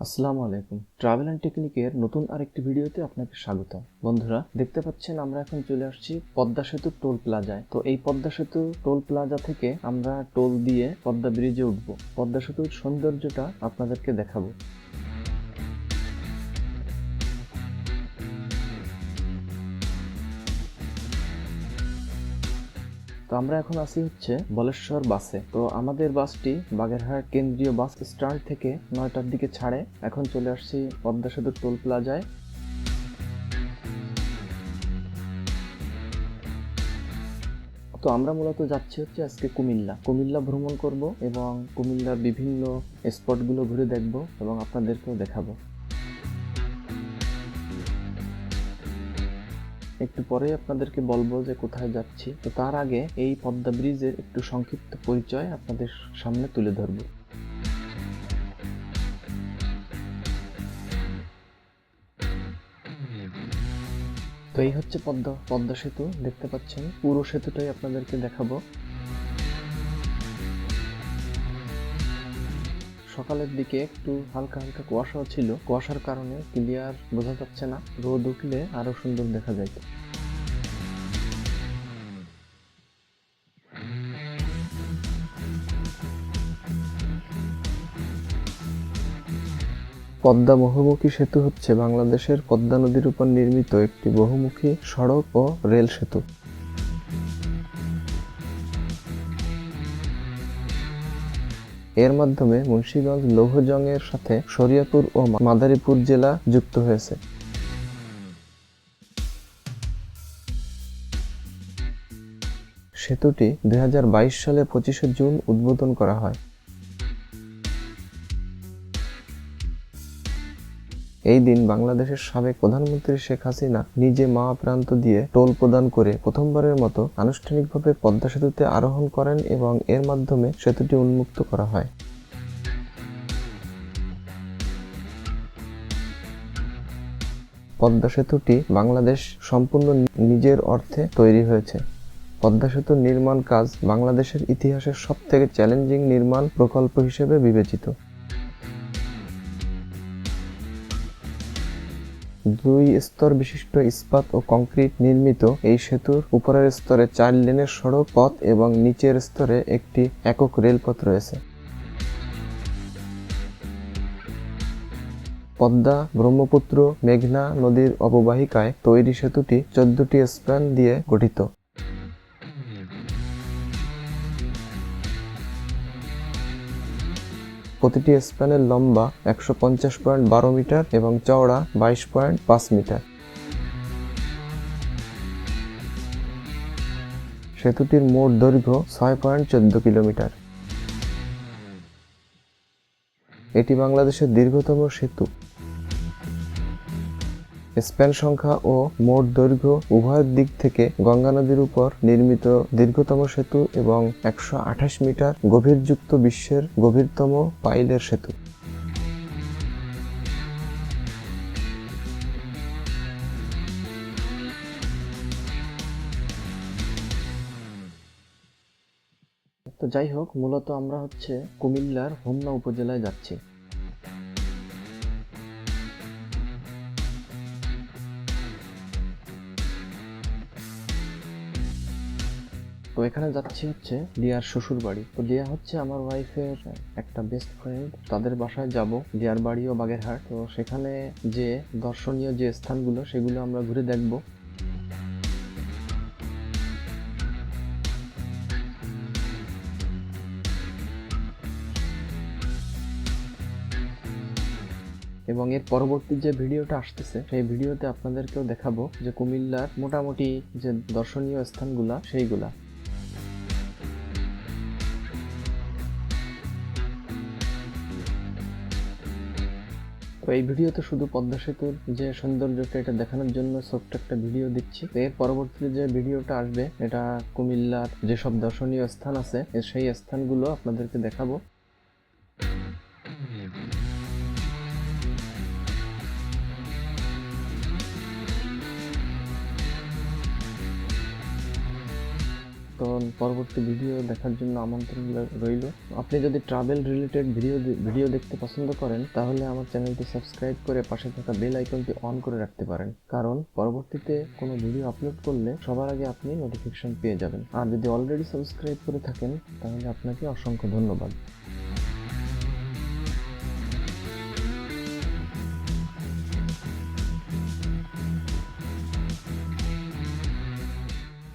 আসসালামু আলাইকুম। Travel and টেকনিকের নতুন আরেকটি ভিডিওতে আপনাকে স্বাগত বন্ধুরা, দেখতে পাচ্ছেন আমরা এখন চলে আসছি পদ্মা সেতু টোল প্লাজায়। তো এই পদ্মা সেতু টোল প্লাজা থেকে আমরা টোল দিয়ে পদ্মা ব্রিজে উঠব। পদ্মা সেতুর সৌন্দর্যটা আপনাদেরকে দেখাবো। তো আমরা এখন আছি হচ্ছে বলেশ্বর বাসে। তো আমাদের বাসটি বাগেরহাট কেন্দ্রীয় বাস স্ট্যান্ড থেকে নয়টার দিকে ছাড়ে। এখন চলে আসছি পদ্মা সেতু টোল প্লাজায়। তো আমরা মূলত যাচ্ছি হচ্ছে আজকে কুমিল্লা। কুমিল্লা ভ্রমণ করব এবং কুমিল্লার বিভিন্ন স্পটগুলো ঘুরে দেখব এবং আপনাদেরকেও দেখাবো। একটু পরেই আপনাদেরকে বলব যে কোথায় যাচ্ছি। তো তার আগে এই পদ্মা ব্রিজের একটু সংক্ষিপ্ত পরিচয় আপনাদের সামনে তুলে ধরবো। তো এই হচ্ছে পদ্মা পদ্মা সেতু। দেখতে পাচ্ছেন, পুরো সেতুটাই আপনাদেরকে দেখাবো। সকালের দিকে একটু হালকা হালকা কুয়াশাও ছিল। কুয়াশার কারণে ক্লিয়ার বোঝা যাচ্ছে না। রোদ উঠলে আরও সুন্দর দেখা যায় পদ্মা বহুমুখী সেতু হচ্ছে বাংলাদেশের পদ্মা নদীর উপর নির্মিত একটি বহুমুখী সড়ক ও রেল সেতু। এর মাধ্যমে মুন্সিগঞ্জ লৌহজংয়ের সাথে শরিয়াপুর ও মাদারীপুর জেলা যুক্ত হয়েছে। সেতুটি দুই হাজার বাইশ সালে পঁচিশে জুন উদ্বোধন করা হয়। এই দিন বাংলাদেশের সাবেক প্রধানমন্ত্রী শেখ হাসিনা নিজে মা প্রান্ত দিয়ে টোল প্রদান করে প্রথমবারের মতো আনুষ্ঠানিকভাবে পদ্মা সেতুতে আরোহণ করেন এবং এর মাধ্যমে সেতুটি উন্মুক্ত করা হয়। পদ্মা সেতুটি বাংলাদেশ সম্পূর্ণ নিজের অর্থে তৈরি হয়েছে। পদ্মা সেতুর নির্মাণ কাজ বাংলাদেশের ইতিহাসের সবথেকে চ্যালেঞ্জিং নির্মাণ প্রকল্প হিসেবে বিবেচিত। দুই স্তর বিশিষ্ট ইস্পাত ও কংক্রিট নির্মিত। এই সেতুর উপরের স্তরে চার লেনের সড়ক, পথ এবং নিচের স্তরে একটি একক রেলপথ রয়েছে। পদ্মা, ব্রহ্মপুত্র, মেঘনা নদীর অববাহিকায় তৈরি সেতুটি চোদ্দটি স্প্যান দিয়ে গঠিত। প্রতিটি স্প্যানের লম্বা একশো পঞ্চাশ পয়েন্ট বারো মিটার এবং চওড়া বাইশ পয়েন্ট পাঁচ মিটার। সেতুটির মোট দৈর্ঘ্য ছয় পয়েন্ট চোদ্দ কিলোমিটার। এটি বাংলাদেশের দীর্ঘতম সেতু। স্প্যান সংখ্যা ও মোট দৈর্ঘ্য উভয় দিক থেকে গঙ্গা নদীর উপর নির্মিত দীর্ঘতম সেতু এবং একশো আঠাশ মিটার গভীরযুক্ত বিশ্বের গভীরতম পাইলের সেতু। তো যাই হোক, মূলত আমরা হচ্ছে কুমিল্লার হোমনা উপজেলায় যাচ্ছি। এখানে যাচ্ছি হচ্ছে লিয়ার শ্বশুর বাড়ি তো লিয়া হচ্ছে আমার ওয়াইফের একটা বেস্ট ফ্রেন্ড তাদের বাসায় যাব লিয়ার বাড়ি ও বাগেরহাট। তো সেখানে যে দর্শনীয় যে স্থানগুলো, সেগুলো আমরা ঘুরে দেখব। এবং এর পরবর্তী যে ভিডিওটা আসতেছে, সেই ভিডিওতে আপনাদেরকেও দেখাবো যে কুমিল্লার মোটামুটি যে দর্শনীয় স্থানগুলা, সেইগুলা। তো এই ভিডিওতে শুধু পদ্মা সেতুর যে সৌন্দর্যটা এটা দেখানোর জন্য ছোট্ট একটা ভিডিও দিচ্ছি। তো এর পরবর্তীতে যে ভিডিওটা আসবে, এটা কুমিল্লার যেসব দর্শনীয় স্থান আছে সেই স্থানগুলো আপনাদেরকে দেখাবো। তো পরবর্তী ভিডিও দেখার জন্য আমন্ত্রণ রইল। আপনি যদি ট্রাভেল রিলেটেড ভিডিও ভিডিও দেখতে পছন্দ করেন, তাহলে আমার চ্যানেলটি সাবস্ক্রাইব করে পাশে থাকা বেল আইকনটি অন করে রাখতে পারেন। কারণ পরবর্তীতে কোনো ভিডিও আপলোড করলে সবার আগে আপনি নোটিফিকেশন পেয়ে যাবেন। আর যদি অলরেডি সাবস্ক্রাইব করে থাকেন, তাহলে আপনাকে অসংখ্য ধন্যবাদ।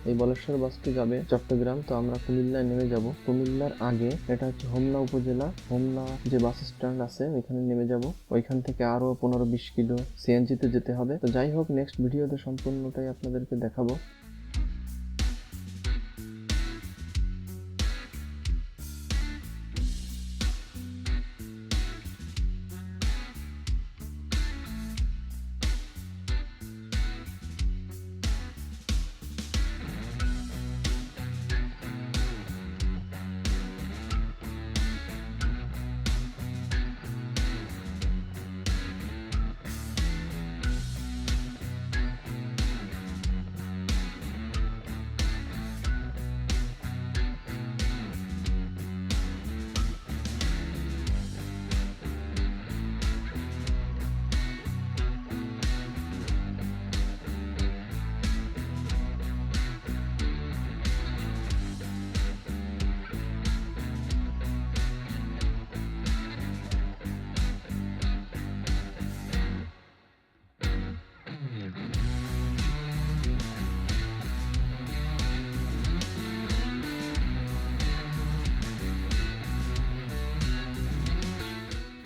এই বলেশ্বর বাসটি যাবে চট্টগ্রাম, তো আমরা কুমিল্লায় নেমে যাব। কুমিল্লার আগে এটা হচ্ছে হোমনা উপজেলা। হোমনা যে বাস স্ট্যান্ড আছে, ওইখানে নেমে যাব। ওইখান থেকে আরও পনেরো বিশ কিলো সিএনজিতে যেতে হবে। তো যাই হোক নেক্সট ভিডিওতে সম্পূর্ণটাই আপনাদেরকে দেখাবো।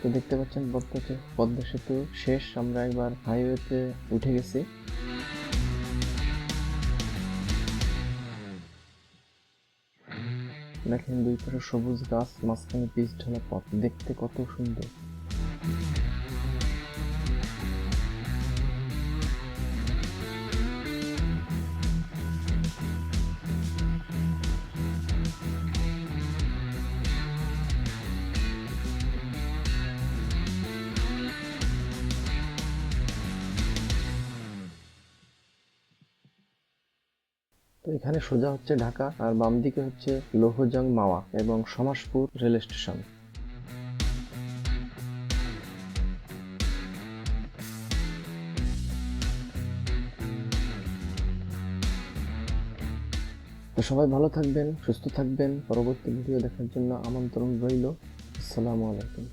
তো দেখতে পাচ্ছেন বর্তমানে পদ্মা সেতু শেষ। আমরা একবার হাইওয়েতে উঠে গেছি। দেখেন দুই পাশে সবুজ গাছ, মাঝখানে পিচ ঢালা পথ। দেখতে কত সুন্দর। এখানে সোজা হচ্ছে ঢাকা আর বাম দিকে হচ্ছে লোহজং মাওয়া এবং সমাসপুর রেল স্টেশন। তো সবাই ভালো থাকবেন, সুস্থ থাকবেন। পরবর্তী ভিডিও দেখার জন্য আমন্ত্রণ রইল। আসসালামু আলাইকুম।